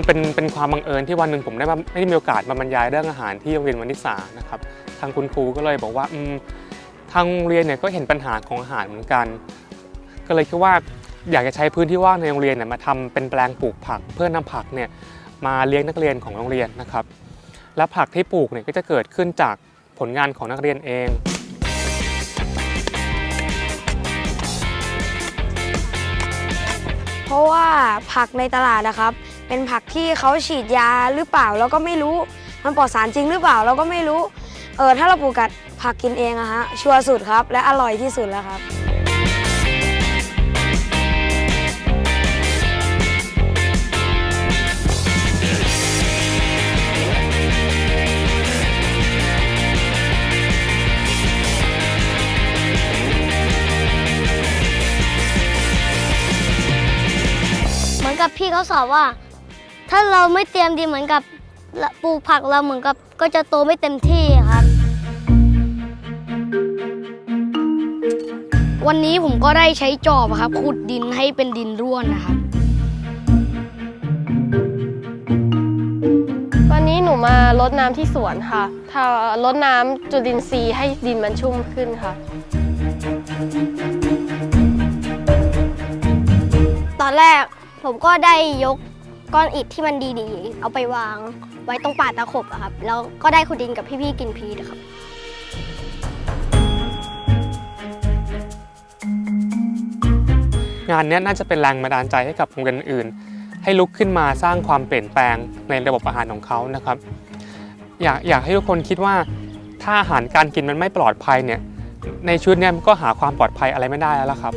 มันเป็นเป็นความบังเอิญที่วันหนึ่งผมได้มาได้มีโอกาสมาบรรยายเรื่องอาหารที่โรงเรียนวนิสานะครับ ทางคุณครูก็เลยบอกว่าอืมทางโรงเรียนเนี่ยก็เห็นปัญหาของอาหารเหมือนกัน ก็เลยคิดว่าอยากจะใช้พื้นที่ว่างในโรงเรียนเนี่ยมาทำเป็นแปลงปลูกผัก เพื่อนำผักเนี่ยมาเลี้ยงนักเรียนของโรงเรียนนะครับ และผักที่ปลูกเนี่ยก็จะเกิดขึ้นจากผลงานของนักเรียนเอง เพราะว่าผักในตลาดนะครับ เป็นผักที่เขาฉีดยาหรือเปล่าเราก็ไม่รู้ มันปลอดสารจริงหรือเปล่าเราก็ไม่รู้ เออถ้าเราปลูกกัดผักกินเองอะฮะชัวร์สุดครับ และอร่อยที่สุดแล้วครับเหมือนกับพี่เขาสอนว่า ถ้าเราไม่เตรียมดีเหมือนกับปลูกผักเราเหมือนกับ ก็จะโตไม่เต็มที่ครับ วันนี้ผมก็ได้ใช้จอบอะครับขุดดินให้เป็นดินร่วนนะครับ วันนี้หนูมารดน้ำที่สวนค่ะถ้ารดน้ำจุลินทรีย์ให้ดินมันชุ่มขึ้นค่ะตอนแรกผมก็ได้ยก ก้อนอิฐที่มันดีๆ เอาไปวางไว้ตรงป่าตะขบอะครับ แล้วก็ได้ขุดดินกับพี่ๆกินพีนะครับงานนี้น่าจะเป็นแรงบันดาลใจให้กับโรงเรียนอื่น ให้ลุกขึ้นมาสร้างความเปลี่ยนแปลงในระบบอาหารของเขานะครับ อยากอยากให้ทุกคนคิดว่าถ้าอาหารการกินมันไม่ปลอดภัยเนี่ยในชุดนี้มันก็หาความปลอดภัยอะไรไม่ได้แล้วล่ะครับ